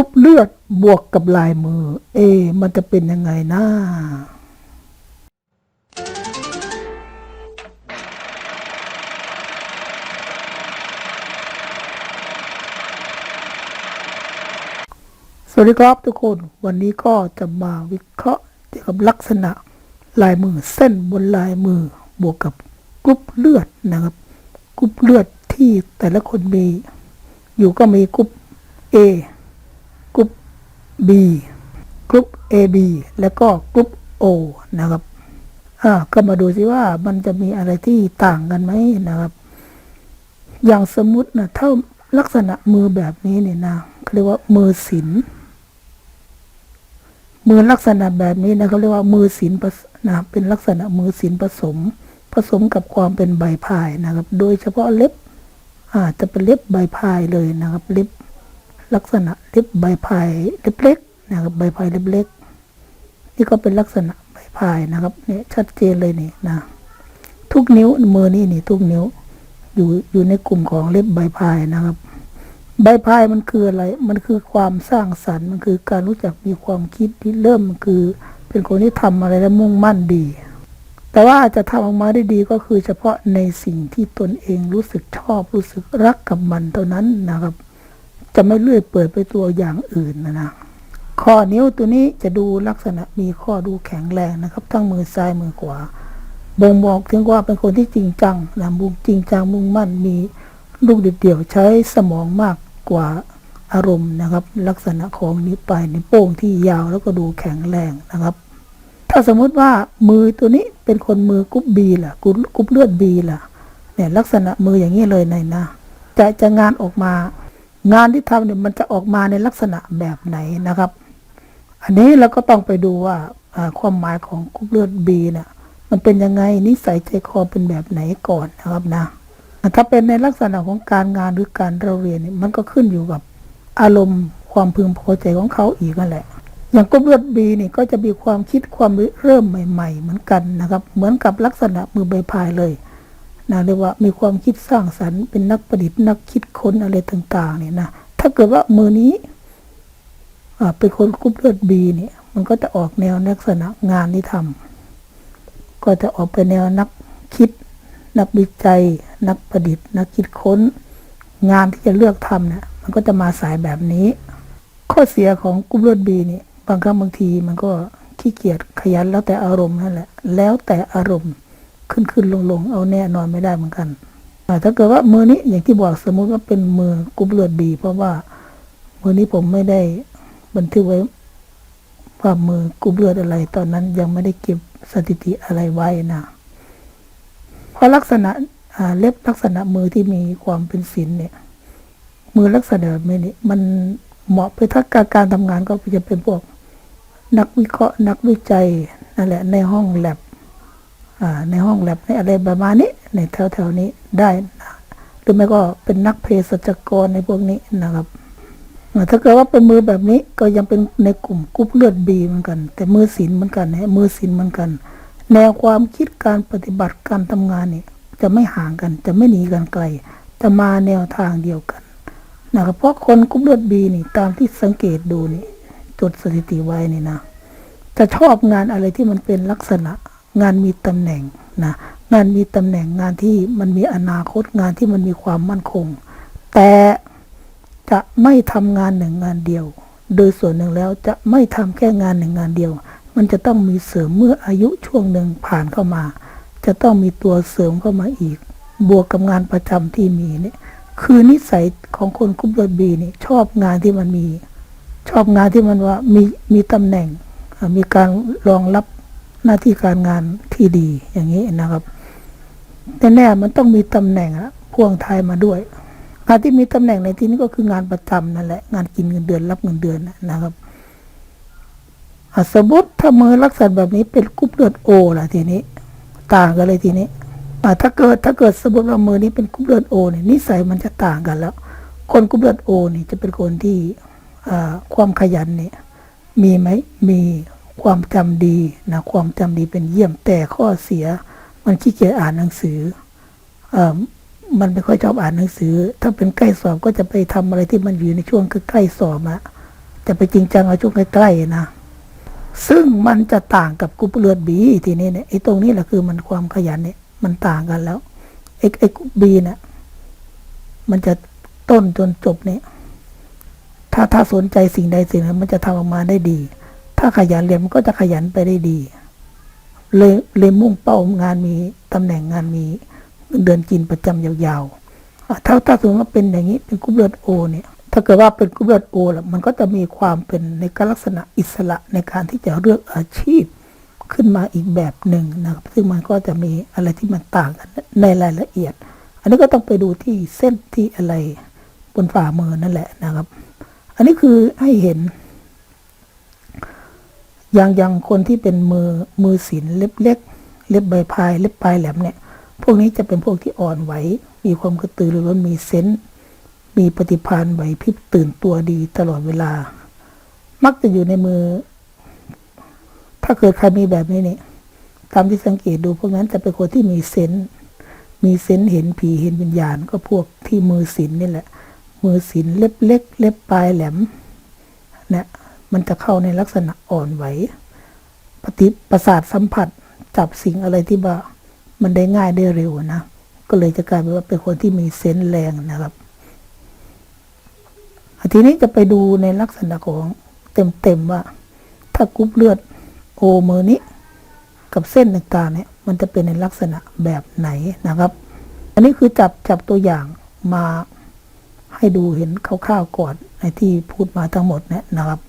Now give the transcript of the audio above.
รุ๊ปเลือดบวกกับลายมือ เอ มันจะเป็นยังไงนะสวัสดีครับทุกคนวันนี้ก็จะมาวิเคราะห์เกี่ยวกับลักษณะลายมือเส้นบนลายมือบวกกับกรุ๊ปเลือดนะครับกรุ๊ปเลือดที่แต่ละคนมี อยู่ก็มีกรุ๊ป A B กรุ๊ป AB แล้วก็กรุ๊ป O นะครับอ่าก็มาดูสิว่ามันจะมีอะไรที่ต่างกันไหมนะครับ อย่างสมมุตินะถ้าลักษณะมือแบบนี้เนี่ยนะเขาเรียกว่ามือศิลป์มือลักษณะแบบนี้นะเขาเรียกว่ามือศิลป์นะเป็นลักษณะมือศิลป์ผสม ผสมกับความเป็นใบพายนะครับ โดยเฉพาะเล็บอาจจะเป็นเล็บใบพายเลยนะครับ เล็บ ลักษณะเล็บใบพายเล็บเล็กนะครับใบพายเล็บเล็กนี่ก็เป็นลักษณะใบพายนะครับเนี่ยชัดเจนเลยนี่นะทุกนิ้วมือนี่นี่ทุกนิ้ว อยู่อยู่ในกลุ่มของเล็บใบพายนะครับ ใบพายมันคืออะไร มันคือความสร้างสรรค์ มันคือการรู้จักมีความคิดที่เริ่มคือ เป็นคนที่ทำอะไรแล้วมุ่งมั่นดี แต่ว่าจะทำออกมาได้ดีก็คือเฉพาะในสิ่งที่ตนเองรู้สึกชอบรู้สึกรักกับมันเท่านั้นนะครับ จะไม่เลื่อยเปิดไปตัวอย่างอื่นนะนะข้อนิ้วตัวนี้จะดูลักษณะมีข้อดูแข็งแรงนะครับ ทั้งมือซ้ายมือขวาบ่งบอกถึงว่าเป็นคนที่จริงจังนะมุ่งจริงจังมุ่งมั่นมีลูกเดี่ยวใช้สมองมากกว่าอารมณ์นะครับ ลักษณะของนิ้วปลายนิ้วโป้งที่ยาวแล้วก็ดูแข็งแรงนะครับ ถ้าสมมุติว่ามือตัวนี้เป็นคนมือกรุ๊ปบีล่ะกรุ๊ปกรุ๊ปเลือดบีล่ะเนี่ยลักษณะมืออย่างนี้เลยในนะจะจะงานออกมา งานที่ทำเนี่ยมันจะออกมาในลักษณะแบบไหนนะครับ อันนี้เราก็ต้องไปดูว่าความหมายของกรุ๊ปเลือดบีเนี่ยมันเป็นยังไงนิสัยใจคอเป็นแบบไหนก่อนนะครับนะถ้าเป็นในลักษณะของการงานหรือการเราเรียนเนี่ยมันก็ขึ้นอยู่กับอารมณ์ความพึงพอใจของเขาอีกนั่นแหละ อย่างกรุ๊ปเลือดบีนี่ก็จะมีความคิดความเริ่มใหม่ ๆ เหมือนกันนะครับ เหมือนกับลักษณะมือใบพายเลย นะเรียกว่ามีความคิดสร้างสรรค์เป็นนักประดิษฐ์นักคิดค้นอะไรต่างๆเนี่ยนะถ้าเกิดว่ามือนี้เป็นคนกรุ๊ปเลือดบีเนี่ยมันก็จะออกแนวลักษณะงานที่ทำก็จะออกไปแนวนักคิด นักวิจัย นักประดิษฐ์ นักคิดค้น งานที่จะเลือกทำเนี่ยมันก็จะมาสายแบบนี้ ข้อเสียของกรุ๊ปเลือดบีเนี่ยบางครั้งบางทีมันก็ขี้เกียจขยันแล้วแต่อารมณ์นั่นแหละ แล้วแต่อารมณ์ ขึ้นขึ้นลงลงเอาแน่นอนไม่ได้เหมือนกันอ่ถ้าเกิดว่ามือนี้อย่างที่บอกสมมุติว่าเป็นมือกรุ๊ปเลือดบีเพราะว่ามือนี้ผมไม่ได้บันทึกไว้ว่ามือกรุ๊ปเลือดอะไร ตอนนั้นยังไม่ได้เก็บสถิติอะไรไว้นะเพราะลักษณะเล็บลักษณะมือที่มีความเป็นศิลป์เนี่ย มือลักษณะแบบนี้มันเหมาะไปถ้าการการทำงานก็จะเป็นพวกนักวิเคราะห์นักวิจัยนั่นแหละในห้องแลบ ในห้องแลบในอะไรประมาณนี้ ในแถวแถวๆนี้ได้นะหรือไม่ก็เป็นนักเภสัชกรในพวกนี้นะครับถ้าเกิดว่าเป็นมือแบบนี้ก็ยังเป็นในกลุ่มกรุ๊ปเลือดบีเหมือนกัน แต่มือศิลเหมือนกันนะมือศิลเหมือนกัน แนวความคิดการปฏิบัติการทำงานเนี่ยจะไม่ห่างกัน จะไม่หนีกันไกล จะมาแนวทางเดียวกันนะครับเพราะคนกรุ๊ปเลือดบีนี่ตามที่สังเกตดูนี่จดสถิติไว้นี่นะ จะชอบงานอะไรที่มันเป็นลักษณะ งานมีตำแหน่งนะงานมีตำแหน่งงานที่มันมีอนาคตงานที่มันมีความมั่นคง แต่จะไม่ทำงานหนึ่งงานเดียว โดยส่วนหนึ่งแล้วจะไม่ทำแค่งานหนึ่งงานเดียว มันจะต้องมีเสริมเมื่ออายุช่วงหนึ่งผ่านเข้ามา จะต้องมีตัวเสริมเข้ามาอีก บวกกับงานประจำที่มีเนี่ยคือนิสัยของคนกรุ๊ปเลือดบีนี่ชอบงานที่มันมี ชอบงานที่มันว่ามีมีตำแหน่ง มีการรองรับ หน้าที่การงานที่ดีอย่างนี้นะครับแต่แน่ๆมันต้องมีตำแหน่งอะพ่วงท้ายมาด้วยงานที่มีตำแหน่งในที่นี้ก็คืองานประจำนั่นแหละงานกินเงินเดือนรับเงินเดือนนะครับอะสมมติถ้ามือลักษณะแบบนี้เป็นกรุ๊ปเลือดโอล่ะทีนี้ ต่างกันเลยทีนี้อ่ถ้าเกิดถ้าเกิดสมมติว่ามือนี้เป็นกรุ๊ปเลือดโอเนี่ยนิสัยมันจะต่างกันแล้ว คนกรุ๊ปเลือดโอนี่จะเป็นคนที่ความขยันเนี่ยมีไหมมี ความจำดีนะความจำดีเป็นเยี่ยมแต่ข้อเสีย มันขี้เกียจอ่านหนังสือเอ่อมันไม่ค่อยชอบอ่านหนังสือ ถ้าเป็นใกล้สอบก็จะไปทำอะไรที่มันอยู่ในช่วงใกล้สอบอะจะไปจริงจังเอาช่วงใกล้ๆนะซึ่งมันจะต่างกับกรุ๊ปเลือดบีทีนี้เนี่ยไอ้ตรงนี้แหละคือมันความขยันเนี่ย มันต่างกันแล้วไอ้ไอ้กรุ๊ปบีเนี่ยมันจะต้นจนจบเนี่ย ถ้าถ้าสนใจสิ่งใดสิ่งหนึ่งมันจะทำออกมาได้ดี ถ้าขยันเรียนมันก็จะขยันไปได้ดี เลยเลยมุ่งเป้างานมีตำแหน่งงานมีเงินเดือนกินประจำยาวๆอะถ้าถ้าสมมติว่าเป็นอย่างนี้เป็นกรุ๊ปเลือดโอเนี่ยถ้าเกิดว่าเป็นกรุ๊ปเลือดโอละมันก็จะมีความเป็นในการลักษณะอิสระในการที่จะเลือกอาชีพขึ้นมาอีกแบบหนึ่งนะครับ ซึ่งมันก็จะมีอะไรที่มันต่างกันในรายละเอียด อันนี้ก็ต้องไปดูที่เส้นที่อะไรบนฝ่ามือนั่นแหละนะครับ อันนี้คือให้เห็น อย่างอย่างคนที่เป็นมือมือศิลเล็บเล็ก เล็บใบพาย เล็บปลายแหลมเนี่ย พวกนี้จะเป็นพวกที่อ่อนไหว มีความกระตือรือร้น มีเซนส์มีปฏิภาณไหวพริบตื่นตัวดีตลอดเวลา มักจะอยู่ในมือ ถ้าเกิดใครมีแบบนี้เนี่ยตามที่สังเกตดูพวกนั้นจะเป็นคนที่มีเซนส์มีเซนส์เห็นผีเห็นวิญญาณ ก็พวกที่มือศิลนี่แหละ มือศิลเล็บเล็ก เล็บปลายแหลมเนี่ย มันจะเข้าในลักษณะอ่อนไหวปฏิประสาทสัมผัสจับสิ่งอะไรที่ว่ามันได้ง่ายได้เร็วนะ ก็เลยจะกลายเป็นว่าเป็นคนที่มีเซนส์แรงนะครับอะทีนี้จะไปดูในลักษณะของเต็มๆว่า ถ้ากรุ๊ปเลือดโอเมอร์นี้ กับเส้นต่างๆเนี่ย มันจะเป็นในลักษณะแบบไหนนะครับ อันนี้คือจับจับตัวอย่างมาให้ดูเห็นคร่าวๆก่อนในที่พูดมาทั้งหมดเนี่ยนะครับ